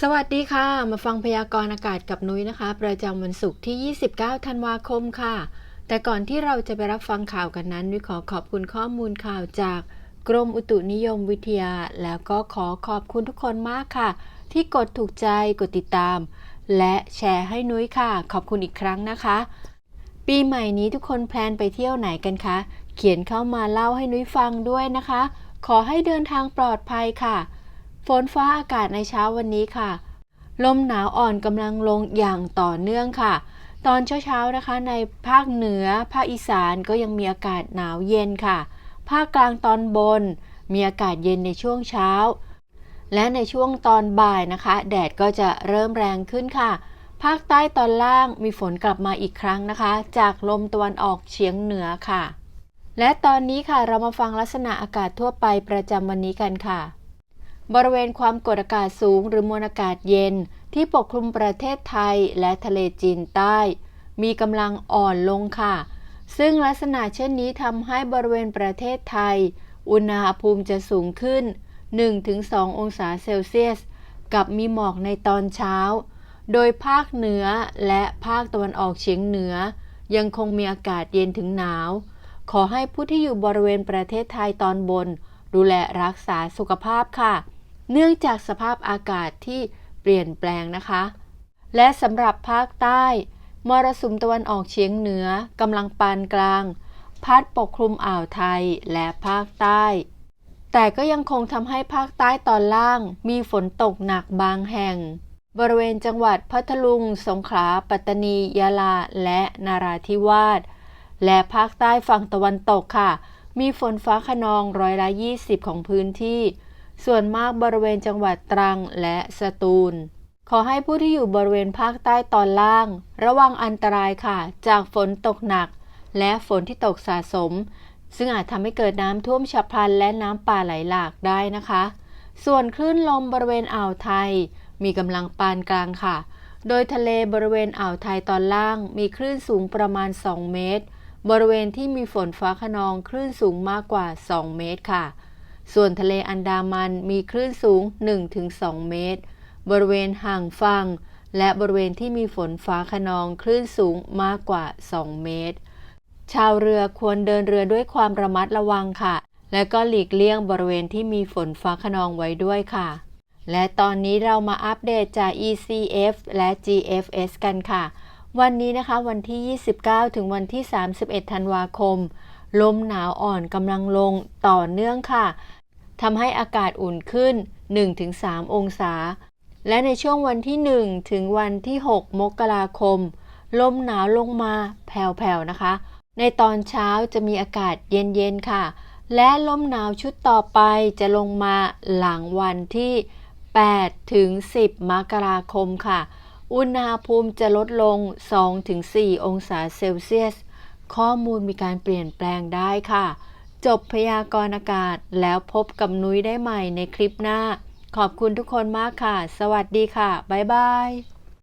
สวัสดีค่ะ มาฟังพยากรณ์อากาศกับนุ้ยนะคะ ประจำวันศุกร์ที่ 29 ธันวาคมค่ะ แต่ก่อนที่เราจะไปรับฟังข่าวกันนั้นนุ้ยขอขอบคุณข้อมูลข่าวจากกรมอุตุนิยมวิทยา แล้วก็ขอขอบคุณทุกคนมากค่ะ ที่กดถูกใจกดติดตาม และแชร์ให้นุ้ยค่ะ ขอบคุณอีกครั้งนะคะ ปีใหม่นี้ทุกคนแพลนไปเที่ยวไหนกันคะ เขียนเข้ามาเล่าให้นุ้ยฟังด้วยนะคะ ขอให้เดินทางปลอดภัยค่ะ ฝนฟ้าอากาศในเช้าวันนี้ค่ะ ลมหนาวอ่อนกำลังลงอย่างต่อเนื่องค่ะ ตอนเช้าๆนะคะในภาคเหนือ ภาคอีสานก็ยังมีอากาศหนาวเย็นค่ะ ภาคกลางตอนบน มีอากาศเย็นในช่วงเช้า และในช่วงตอนบ่ายนะคะ แดดก็จะเริ่มแรงขึ้นค่ะ ภาคใต้ตอนล่างมีฝนกลับมาอีกครั้งนะคะ จากลมตะวันออกเฉียงเหนือค่ะ และตอนนี้ค่ะเรามาฟังลักษณะอากาศทั่วไปประจำวันนี้กันค่ะ บริเวณความกดอากาศสูงหรือมวลอากาศเย็น ที่ปกคลุมประเทศไทยและทะเลจีนใต้ มีกำลังอ่อนลงค่ะ ซึ่งลักษณะเช่นนี้ทำให้บริเวณประเทศไทย อุณหภูมิจะสูงขึ้น 1-2 องศาเซลเซียส กับมีหมอกในตอนเช้า โดยภาคเหนือและภาคตะวันออกเฉียงเหนือ ยังคงมีอากาศเย็นถึงหนาว ขอให้ผู้ที่อยู่บริเวณประเทศไทยตอนบน ดูแลรักษาสุขภาพค่ะ เนื่องจากสภาพอากาศที่เปลี่ยนแปลงนะคะ และสำหรับภาคใต้มรสุมตะวันออกเฉียงเหนือกำลังปานกลาง พัดปกคลุมอ่าวไทยและภาคใต้ แต่ก็ยังคงทำให้ภาคใต้ตอนล่างมีฝนตกหนักบางแห่ง บริเวณจังหวัดพัทลุง สงขลา ปัตตานี ยะลา และนาราธิวาส และภาคใต้ฝั่งตะวันตกค่ะ มีฝนฟ้าขนองร้อยละ 20 ของพื้นที่ ส่วนมากบริเวณจังหวัดตรังและสตูล ขอให้ผู้ที่อยู่บริเวณภาคใต้ตอนล่าง ระวังอันตรายค่ะ จากฝนตกหนัก และฝนที่ตกสะสม ซึ่งอาจทำให้เกิดน้ำท่วมฉับพลันและน้ำป่าไหลหลากได้นะคะ ส่วนคลื่นลมบริเวณอ่าวไทย มีกำลังปานกลางค่ะ โดยทะเลบริเวณอ่าวไทยตอนล่าง มีคลื่นสูงประมาณ 2 เมตร บริเวณที่มีฝนฟ้าขนองคลื่นสูงมากกว่า 2 เมตรค่ะ ส่วนทะเลอันดามันมีคลื่นสูง 1-2 เมตร บริเวณห่างฝั่ง และบริเวณที่มีฝนฟ้าขนองคลื่นสูงมากกว่า 2 เมตร ชาวเรือควรเดินเรือด้วยความระมัดระวังค่ะ และก็หลีกเลี่ยงบริเวณที่มีฝนฟ้าขนองไว้ด้วยค่ะ และตอนนี้เรามาอัปเดตจาก ECF และ GFS กันค่ะ วันนี้นะคะวันที่ 29 ถึงวันที่ 31 ธันวาคม ลมหนาวอ่อนกำลังลงต่อเนื่องค่ะทำให้อากาศอุ่นขึ้น 1-3 องศา และในช่วงวันที่ 1 ถึงวันที่ 6 มกราคม ลมหนาวลงมาแผ่วๆนะคะ ในตอนเช้าจะมีอากาศเย็นๆค่ะ และลมหนาวชุดต่อไปจะลงมาหลังวันที่ 8 ถึง 10 มกราคมค่ะ อุณหภูมิจะลดลง 2-4 องศาเซลเซียส ข้อมูลมีการเปลี่ยนแปลงได้ค่ะ จบพยากรณ์อากาศแล้วพบกับนุ้ยได้ใหม่ในคลิปหน้า ขอบคุณทุกคนมากค่ะ สวัสดีค่ะ บ๊ายบาย